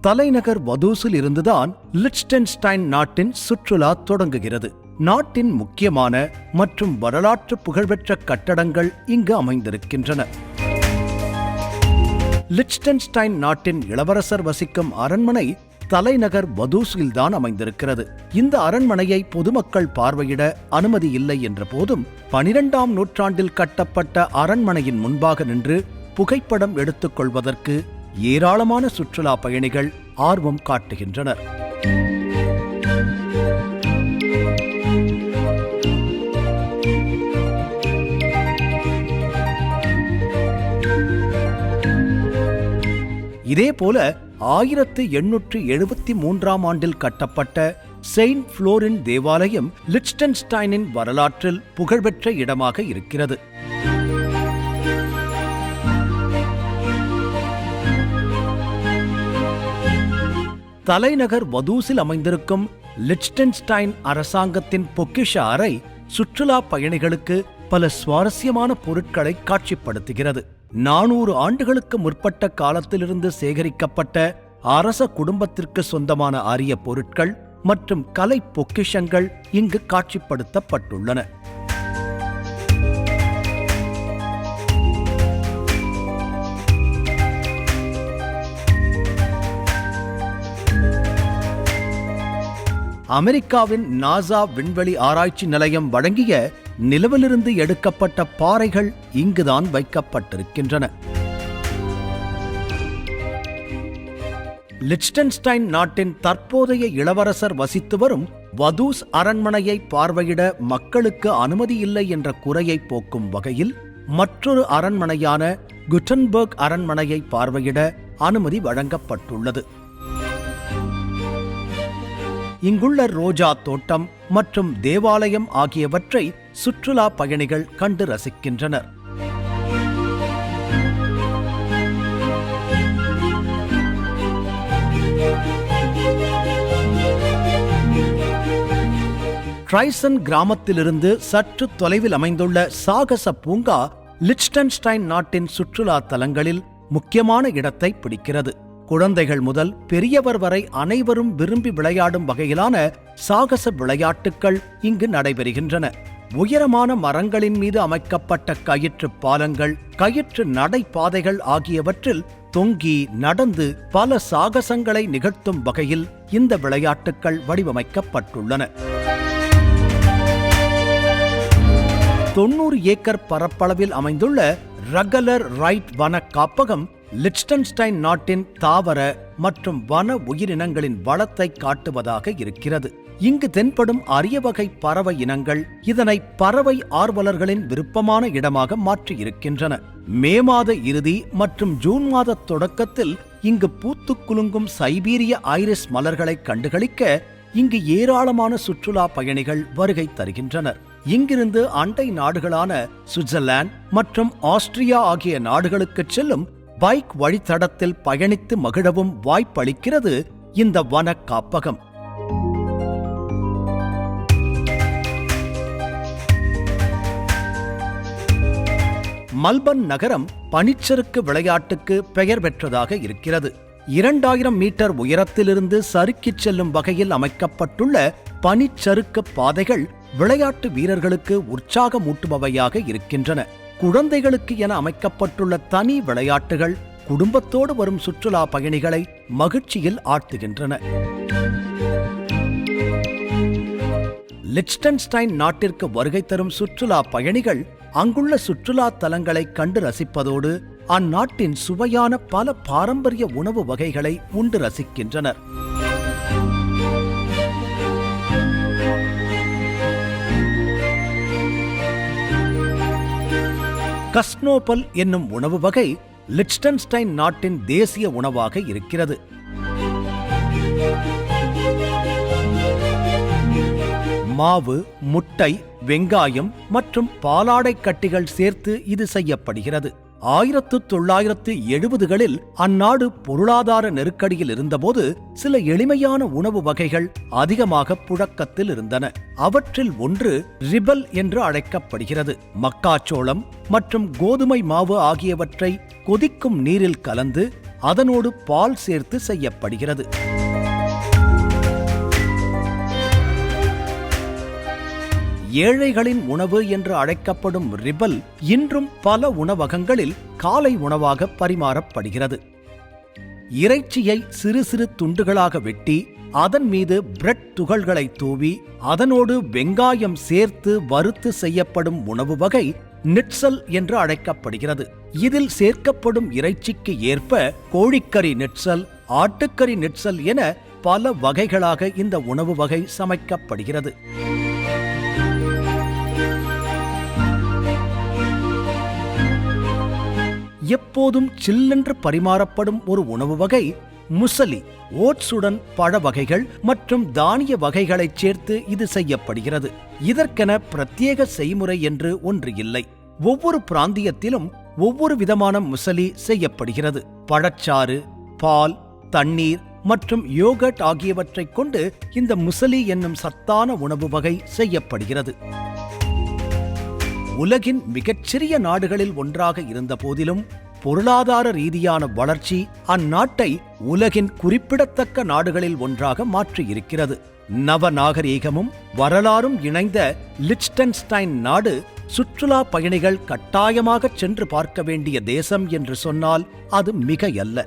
தலைநகர் வதூஸில் இருந்துதான் லிச்டென்ஸ்டைன் நாட்டின் சுற்றுலா தொடங்குகிறது. நாட்டின் முக்கியமான மற்றும் வரலாற்று புகழ்பெற்ற கட்டடங்கள் இங்கு அமைந்திருக்கின்றன. லிச்டென்ஸ்டைன் நாட்டின் இளவரசர் வசிக்கும் அரண்மனை தலைநகர் வதூஸில்தான் அமைந்திருக்கிறது. இந்த அரண்மனையை பொதுமக்கள் பார்வையிட அனுமதி இல்லை என்ற போதும் பனிரெண்டாம் நூற்றாண்டில் கட்டப்பட்ட அரண்மனையின் முன்பாக நின்று புகைப்படம் எடுத்துக் கொள்வதற்கு ஏராளமான சுற்றுலா பயணிகள் ஆர்வம் காட்டுகின்றனர். இதேபோல ஆயிரத்து எண்ணூற்று எழுபத்தி மூன்றாம் ஆண்டில் கட்டப்பட்ட செயின்ட் புளோரின் தேவாலயம் லிச்டன்ஸ்டைனின் வரலாற்றில் புகழ்பெற்ற இடமாக இருக்கிறது. தலைநகர் வதூஸில் அமைந்திருக்கும் லிச்டன்ஸ்டைன் அரசாங்கத்தின் பொக்கிஷ அறை சுற்றுலா பயணிகளுக்கு பல சுவாரஸ்யமான பொருட்களை காட்சிப்படுத்துகிறது. நானூறு ஆண்டுகளுக்கு முற்பட்ட காலத்திலிருந்து சேகரிக்கப்பட்ட அரச குடும்பத்திற்கு சொந்தமான அரிய பொருட்கள் மற்றும் கலை பொக்கிஷங்கள் இங்கு காட்சிப்படுத்தப்பட்டுள்ளன. அமெரிக்காவின் நாசா விண்வெளி ஆராய்ச்சி நிலையம் வழங்கிய நிலவிலிருந்து எடுக்கப்பட்ட பாறைகள் இங்குதான் வைக்கப்பட்டிருக்கின்றன. லிச்டன்ஸ்டைன் நாட்டின் தற்போதைய இளவரசர் வசித்து வரும் வதூஸ் அரண்மனையை பார்வையிட மக்களுக்கு அனுமதி இல்லை என்ற குறையை போக்கும் வகையில் மற்றொரு அரண்மனையான குட்டன்பர்க் அரண்மனையை பார்வையிட அனுமதி வழங்கப்பட்டுள்ளது. இங்குள்ள ரோஜா தோட்டம் மற்றும் தேவாலயம் ஆகியவற்றை சுற்றுலா பயணிகள் கண்டு ரசிக்கின்றனர். ட்ரைசன் கிராமத்திலிருந்து சற்று தொலைவில் அமைந்துள்ள சாகச பூங்கா லிச்டன்ஸ்டைன் நாட்டின் சுற்றுலா தலங்களில் முக்கியமான இடத்தை பிடிக்கிறது. குழந்தைகள் முதல் பெரியவர் வரை அனைவரும் விரும்பி விளையாடும் வகையிலான சாகச விளையாட்டுக்கள் இங்கு நடைபெறுகின்றன. உயரமான மரங்களின் மீது அமைக்கப்பட்ட கயிற்று பாலங்கள் கயிற்று நடைபாதைகள் ஆகியவற்றில் தொங்கி நடந்து பல சாகசங்களை நிகழ்த்தும் வகையில் இந்த விளையாட்டுக்கள் வடிவமைக்கப்பட்டுள்ளன. தொண்ணூறு ஏக்கர் பரப்பளவில் அமைந்துள்ள ரகலர் ரைட் வன காப்பகம் லிச்டன்ஸ்டைன் நாட்டின் தாவர மற்றும் வன உயிரினங்களின் வளத்தை காட்டுவதாக இருக்கிறது. இங்கு தென்படும் அரிய வகை பறவை இனங்கள் இதனை பறவை ஆர்வலர்களின் விருப்பமான இடமாக மாற்றியிருக்கின்றன. மே மாத இறுதி மற்றும் ஜூன் மாத தொடக்கத்தில் இங்கு பூத்து குலுங்கும் சைபீரிய ஐரிஸ் மலர்களை கண்டுகளிக்க இங்கு ஏராளமான சுற்றுலா பயணிகள் வருகை தருகின்றனர். இங்கிருந்து அண்டை நாடுகளான சுவிட்சர்லாந்து மற்றும் ஆஸ்திரியா ஆகிய நாடுகளுக்கு செல்லும் பைக் வழித்தடத்தில் பயணித்து மகிழவும் வாய்ப்பளிக்கிறது இந்த வன காப்பகம் மல்பன் நகரம் பனிச்சறுக்கு விளையாட்டுக்கு பெயர் பெற்றதாக இருக்கிறது. இரண்டாயிரம் மீட்டர் உயரத்திலிருந்து சறுக்கிச் செல்லும் வகையில் அமைக்கப்பட்டுள்ள பனிச்சறுக்கு பாதைகள் விளையாட்டு வீரர்களுக்கு உற்சாகமூட்டுபவையாக இருக்கின்றன. குழந்தைகளுக்கு என அமைக்கப்பட்டுள்ள தனி விளையாட்டுகள் குடும்பத்தோடு வரும் சுற்றுலா பயணிகளை மகிழ்ச்சியில் ஆழ்த்துகின்றன. லிச்டன்ஸ்டைன் நாட்டிற்கு வருகை தரும் சுற்றுலா பயணிகள் அங்குள்ள சுற்றுலா தலங்களை கண்டு ரசிப்பதோடு அந்நாட்டின் சுவையான பல பாரம்பரிய உணவு வகைகளை உண்டு ரசிக்கின்றனர். கஸ்னோபல் என்னும் உணவு வகை லிச்டன்ஸ்டைன் நாட்டின் தேசிய உணவாக இருக்கிறது. மாவு முட்டை வெங்காயம் மற்றும் பாலாடை கட்டிகள் சேர்த்து இது செய்யப்படுகிறது. ஆயிரத்து தொள்ளாயிரத்து எழுபதுகளில் அந்நாடு பொருளாதார நெருக்கடியில் இருந்தபோது சில எளிமையான உணவு வகைகள் அதிகமாக புழக்கத்தில் இருந்தன. அவற்றில் ஒன்று ரிபல் என்று அழைக்கப்படுகிறது. மக்காச்சோளம் மற்றும் கோதுமை மாவு ஆகியவற்றை கொதிக்கும் நீரில் கலந்து அதனோடு பால் சேர்த்து செய்யப்படுகிறது. ஏழைகளின் உணவு என்று அழைக்கப்படும் ரிபல் இன்றும் பல உணவகங்களில் காலை உணவாக பரிமாறப்படுகிறது. இறைச்சியை சிறு சிறு துண்டுகளாக வெட்டி அதன் மீது பிரெட் துகள்களை தூவி அதனோடு வெங்காயம் சேர்த்து வறுத்து செய்யப்படும் உணவு வகை நிட்சல் என்று அழைக்கப்படுகிறது. இதில் சேர்க்கப்படும் இறைச்சிக்கு ஏற்ப கோழிக்கறி நிட்சல் ஆட்டுக்கறி நிட்சல் என பல வகைகளாக இந்த உணவு வகை சமைக்கப்படுகிறது. எப்போதும் சில்லென்று பரிமாறப்படும் ஒரு உணவு வகை முசலி ஓட்ஸுடன் பழ வகைகள் மற்றும் தானிய வகைகளைச் சேர்த்து இது செய்யப்படுகிறது. இதற்கென பிரத்யேக செய்முறை என்று ஒன்று இல்லை. ஒவ்வொரு பிராந்தியத்திலும் ஒவ்வொரு விதமான முசலி செய்யப்படுகிறது. பழச்சாறு பால் தண்ணீர் மற்றும் யோகட் ஆகியவற்றைக் கொண்டு இந்த முசலி என்னும் சத்தான உணவு வகை செய்யப்படுகிறது. உலகின் மிகச்சிறிய நாடுகளில் ஒன்றாக இருந்த போதிலும் பொருளாதார ரீதியான வளர்ச்சி அந்நாட்டை உலகின் குறிப்பிடத்தக்க நாடுகளில் ஒன்றாக மாற்றியிருக்கிறது. நவ நாகரீகமும் வரலாறும் இணைந்த லிச்டன்ஸ்டைன் நாடு சுற்றுலா பயணிகள் கட்டாயமாக சென்று பார்க்க வேண்டிய தேசம் என்று சொன்னால் அது மிகையல்ல.